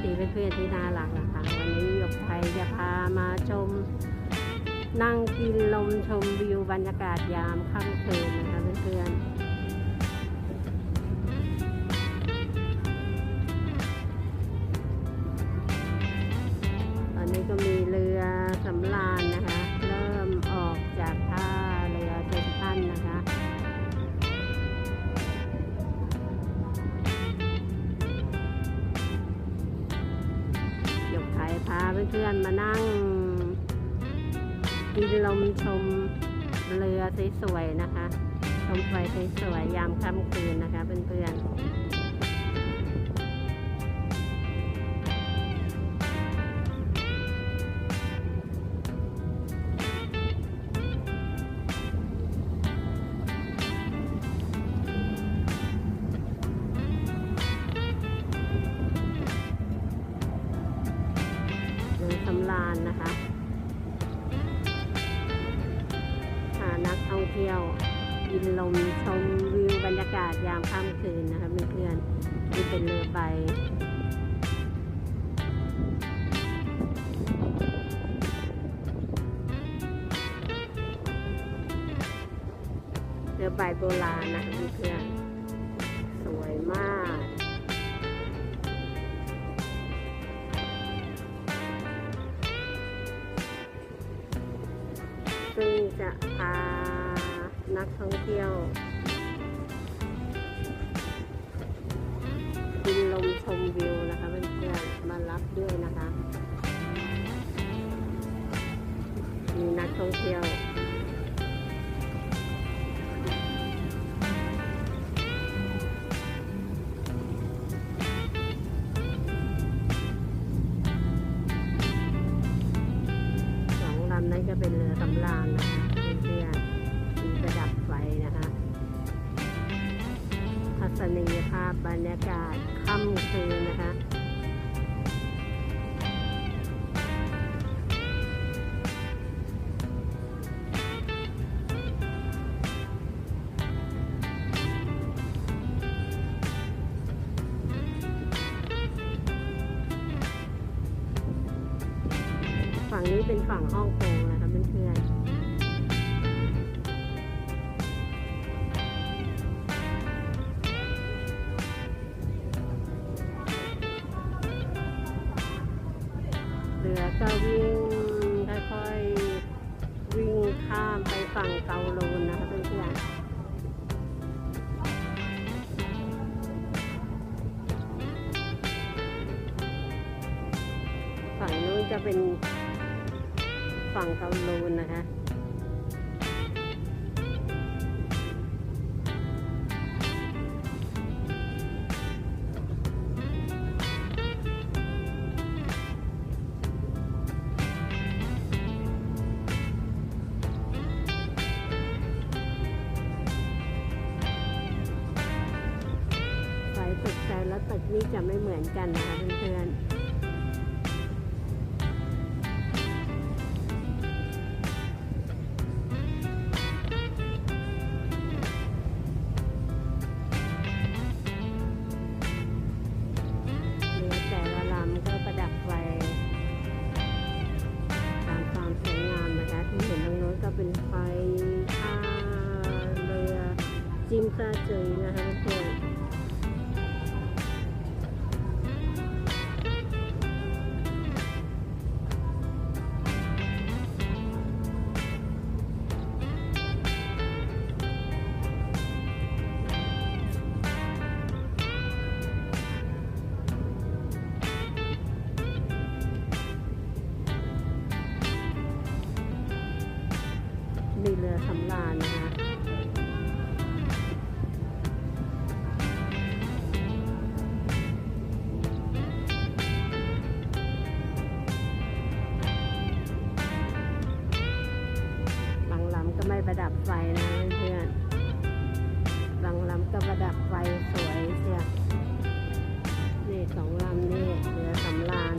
สีเพื่อนๆที่น่ารักนะคะวันนี้หยกไทยจะพามาชม นั่งกินลมชมวิวบรรยากาศยามค่ำคืนนะคะเพื่อนๆตอนนี้ก็มีเรือสำราญ เพื่อนๆมานั่งกินลมชมเรือสวยๆนะคะ ชมไฟสวยๆยามค่ำคืนนะคะเพื่อนๆ เรือใบโบราณนะคะเพื่อนๆสวยมาก ซึ่งจะพานักท่องเที่ยวกินลมชมวิวนะคะเพื่อนๆมารับด้วยนะคะ มีนักท่องเที่ยวำนั้นจะเป็นเรือสำราญนะคะเพื่อนๆมีประดับไฟนะคะทัศนียภาพบรรยากาศค่ำคืนนะคะ นี้เป็นฝั่งฮ่องกงนะคะเพื่อนๆเรือก็วิ่งค่อยๆวิ่งข้ามไปฝั่งเกาลูนนะคะเพื่อนๆฝั่งนู้นจะเป็น ฝั่งเกาลูนนะคะไฟตึกแต่ละตึกนี่จะไม่เหมือนกันนะคะเพื่อนๆ นะคะ ประดับไฟนะเพื่อนบางลำก็ประดับไฟสวยเชียวนี่สองลำนี่เรือสำราญ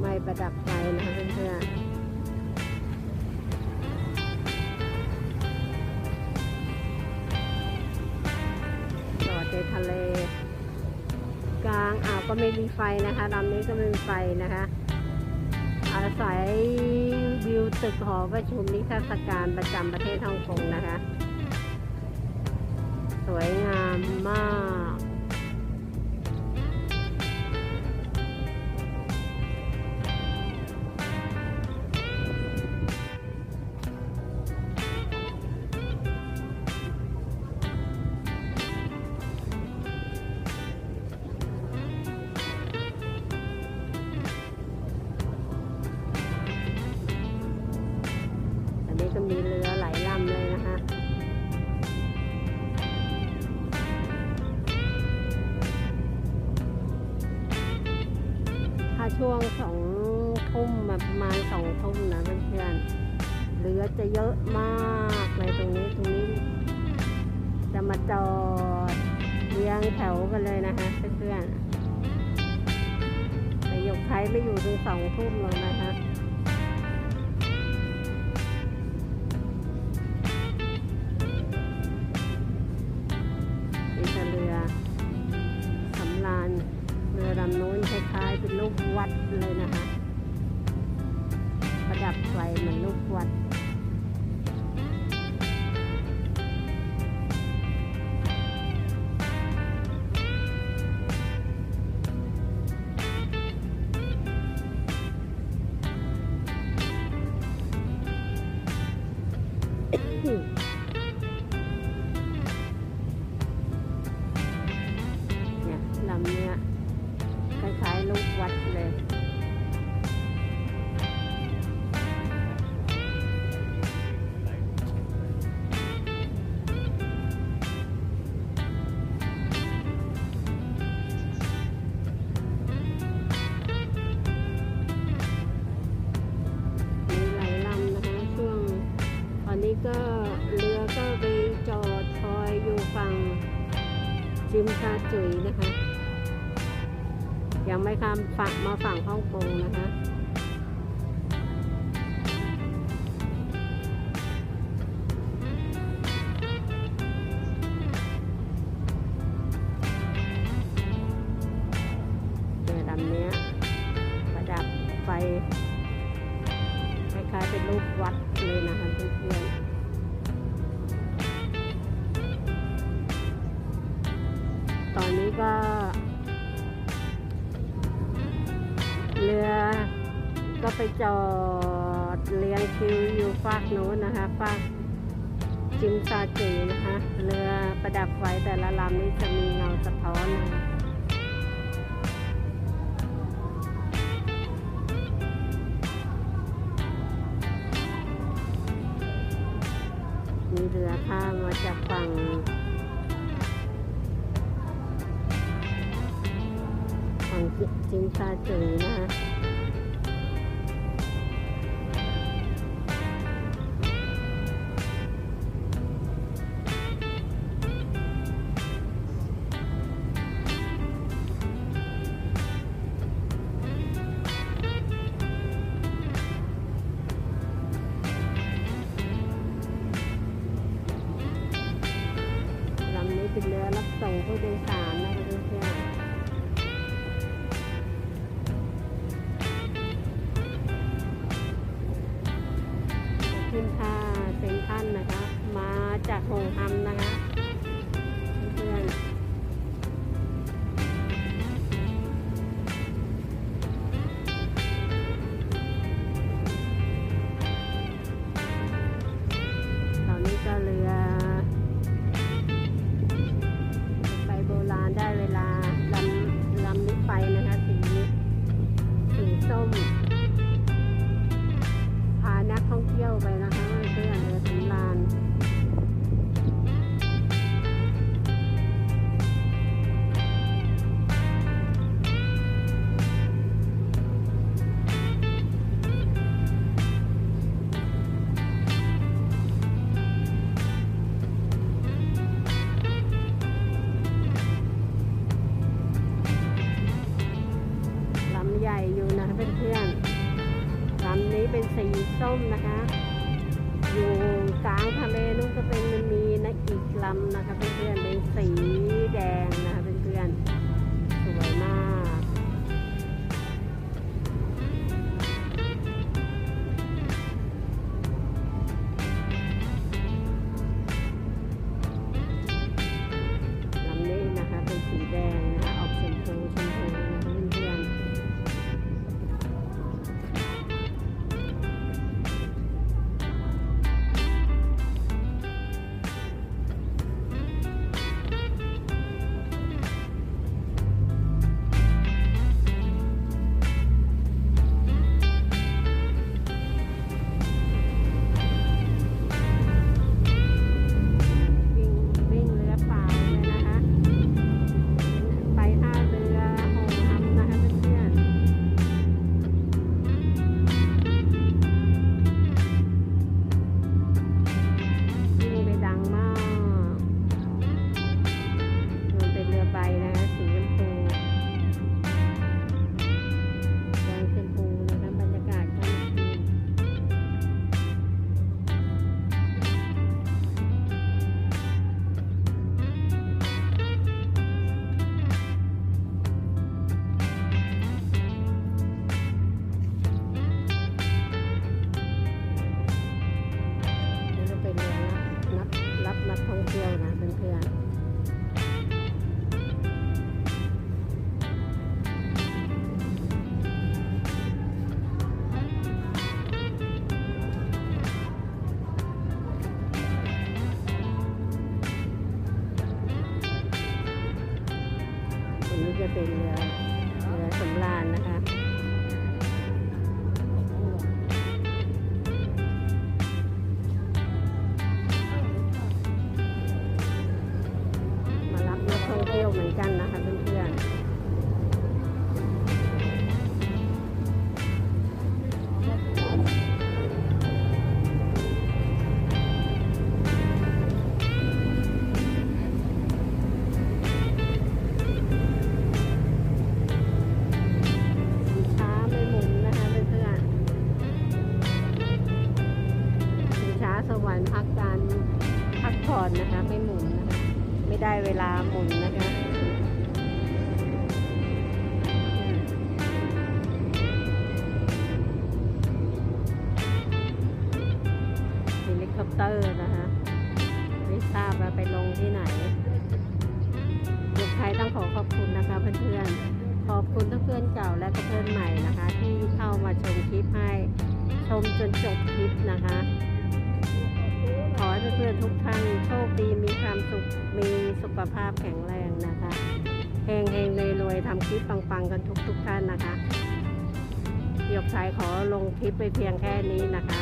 ไม่ประดับไฟนะคะเพื่อนจอดในทะเล กลางอ่าวก็ไม่มีไฟนะคะลำนี้ก็ไม่มีไฟนะคะอาศัย วิวตึกหอประชุมนิทรรศการประจำประเทศฮ่องกงนะคะ สวยงามมาก ช่วงสองทุ่มประมาณสองทุ่มนะเพื่อนๆเรือจะเยอะมากเลยตรงนี้ตรงนี้ จะมาจอดเรียงแถวกันเลยนะคะเพื่อนๆแต่ยกใครไม่อยู่ถึงสองทุ่มเลยนะ เป็นรูปวัดเลยนะคะ ประดับไฟเหมือนรูปวัด ยังไม่ข้ามฝั่งมาฝั่งฮ่องกงนะคะ ไปจอดเรียงคิวอยู่ฝากโน้นนะคะฝากจิมซาจีนะคะเรือประดับไฟแต่ละลำนี้จะมีเงาสะท้อนนะคะมีเรือข้ามมาจากฝั่งฝั่งจิมซาจุยนะคะ ลำนี้เป็นเรือรับส่งผู้โดยสารำนะคะเพื่อน สวรรค์พักการพักผ่อนนะคะ ไม่หมุนนะคะไม่ได้เวลาหมุนนะคะเฮลิคอปเตอร์นะคะไม่ทราบว่าไปลงที่ไหนลูกไทยต้องขอขอบคุณนะคะเพื่อนๆขอบคุณทั้งเพื่อนเก่าและเพื่อนใหม่นะคะ ที่เข้ามาชมคลิปให้ชมจนจบคลิปนะคะ ให้เพื่อนๆทุกท่านโชคดีมีความสุขมีสุขภาพแข็งแรงนะคะเฮงเฮงเลยรวยทำคลิปปังๆกันทุกทุกท่านนะคะหยกสายขอลงคลิปไปเพียงแค่นี้นะคะ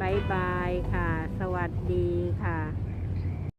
บายบายค่ะ สวัสดีค่ะ